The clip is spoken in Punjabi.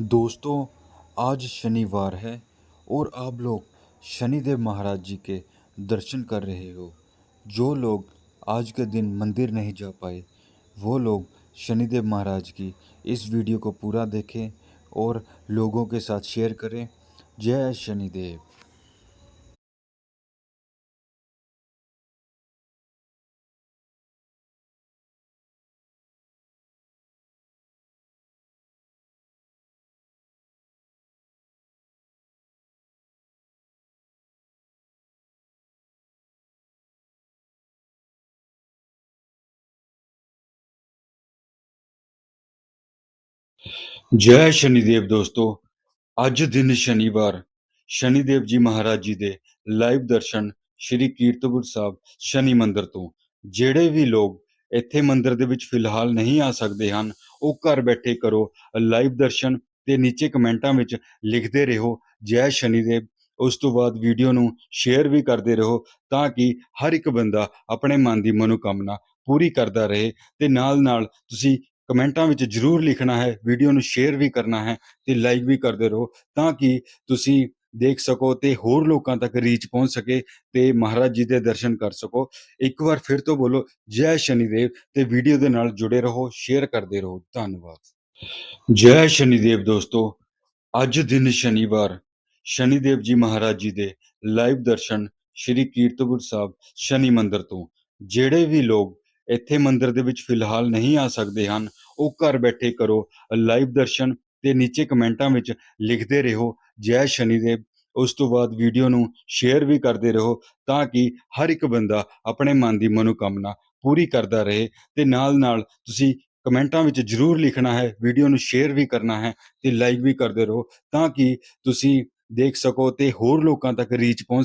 दोस्तों, आज शनिवार है और आप लोग शनिदेव महाराज जी के दर्शन कर रहे हो। जो लोग आज के दिन मंदिर नहीं जा पाए, वो लोग शनिदेव महाराज की इस वीडियो को पूरा देखें और लोगों के साथ शेयर करें। जय शनिदेव। ਜੈ ਸ਼ਨੀਦੇਵ ਦੋਸਤੋ, ਅੱਜ ਦਿਨ ਸ਼ਨੀਵਾਰ। ਸ਼ਨੀਦੇਵ ਜੀ ਮਹਾਰਾਜ ਜੀ ਦੇ ਲਾਈਵ ਦਰਸ਼ਨ ਸ਼੍ਰੀ ਕੀਰਤਪੁਰ ਸਾਹਿਬ ਸ਼ਨੀ ਮੰਦਿਰ ਤੋਂ। ਜਿਹੜੇ ਵੀ ਲੋਕ ਇੱਥੇ ਮੰਦਿਰ ਦੇ ਵਿੱਚ ਫਿਲਹਾਲ ਨਹੀਂ ਆ ਸਕਦੇ ਹਨ, ਉਹ ਘਰ ਬੈਠੇ ਕਰੋ, ਲਾਈਵ ਦਰਸ਼ਨ ਤੇ ਨੀਚੇ ਕਮੈਂਟਾਂ ਵਿੱਚ ਲਿਖਦੇ ਰਹੋ, ਜੈ ਸ਼ਨੀਦੇਵ। ਉਸ ਤੋਂ ਬਾਅਦ ਵੀਡੀਓ ਨੂੰ ਸ਼ੇਅਰ ਵੀ ਕਰਦੇ ਰਹੋ, ਤਾਂ ਕਿ ਹਰ ਇੱਕ ਬੰਦਾ ਆਪਣੇ ਮਨ ਦੀ ਮਨੋਕਾਮਨਾ ਪੂਰੀ ਕਰਦਾ ਰਹੇ ਤੇ ਨਾਲ ਨਾਲ ਤੁਸੀਂ ਕਮੈਂਟਾਂ ਵਿੱਚ ਜਰੂਰ ਲਿਖਣਾ ਹੈ, ਵੀਡੀਓ ਨੂੰ ਸ਼ੇਅਰ ਵੀ ਕਰਨਾ ਹੈ ਤੇ ਲਾਈਕ ਵੀ ਕਰਦੇ ਰਹੋ ਤਾਂ ਕਿ ਤੁਸੀਂ ਦੇਖ ਸਕੋ ਤੇ ਹੋਰ ਲੋਕਾਂ ਤੱਕ ਰੀਚ ਪਹੁੰਚ ਸਕੇ ਤੇ ਮਹਾਰਾਜ ਜੀ ਦੇ ਦਰਸ਼ਨ ਕਰ ਸਕੋ। ਇੱਕ ਵਾਰ ਫਿਰ ਤੋਂ ਬੋਲੋ, ਜੈ ਸ਼ਨੀਦੇਵ ਤੇ ਵੀਡੀਓ ਦੇ ਨਾਲ ਜੁੜੇ ਰਹੋ ਸ਼ੇਅਰ ਕਰਦੇ ਰਹੋ। ਧੰਨਵਾਦ। ਜੈ ਸ਼ਨੀਦੇਵ ਦੋਸਤੋ, ਅੱਜ ਦਿਨ ਸ਼ਨੀਵਾਰ, ਸ਼ਨੀਦੇਵ ਜੀ ਮਹਾਰਾਜ ਜੀ ਦੇ ਲਾਈਵ ਦਰਸ਼ਨ ਸ਼੍ਰੀ ਕੀਰਤਪੁਰ ਸਾਹਿਬ ਸ਼ਨੀ ਮੰਦਰ ਤੋਂ। ਜਿਹੜੇ ਵੀ ਲੋਕ ਇੱਥੇ ਮੰਦਿਰ ਦੇ ਵਿੱਚ ਫਿਲਹਾਲ ਨਹੀਂ ਆ ਸਕਦੇ ਹਨ। ਉਹ ਘਰ ਬੈਠੇ ਕਰੋ ਲਾਈਵ ਦਰਸ਼ਨ ਤੇ ਨੀਚੇ ਕਮੈਂਟਾਂ ਵਿੱਚ ਲਿਖਦੇ ਰਹੋ, ਜੈ ਸ਼ਨੀਦੇਵ। ਉਸ ਤੋਂ ਬਾਅਦ ਵੀਡੀਓ ਨੂੰ ਸ਼ੇਅਰ ਵੀ ਕਰਦੇ ਰਹੋ ਤਾਂ ਕਿ ਹਰ ਇੱਕ ਬੰਦਾ ਆਪਣੇ ਮਨ ਦੀ ਮਨੋਕਾਮਨਾ ਪੂਰੀ ਕਰਦਾ ਰਹੇ। ਤੇ ਨਾਲ ਨਾਲ ਤੁਸੀਂ ਕਮੈਂਟਾਂ ਵਿੱਚ ਜਰੂਰ ਲਿਖਣਾ ਹੈ ਵੀਡੀਓ ਨੂੰ ਸ਼ੇਅਰ ਵੀ ਕਰਨਾ ਹੈ ਤੇ ਲਾਈਕ ਵੀ ਕਰਦੇ ਰਹੋ ਤਾਂ ਕਿ ਤੁਸੀਂ ਦੇਖ ਸਕੋ ਤੇ ਹੋਰ ਲੋਕਾਂ ਤੱਕ ਰੀਚ ਪਹੁੰਚ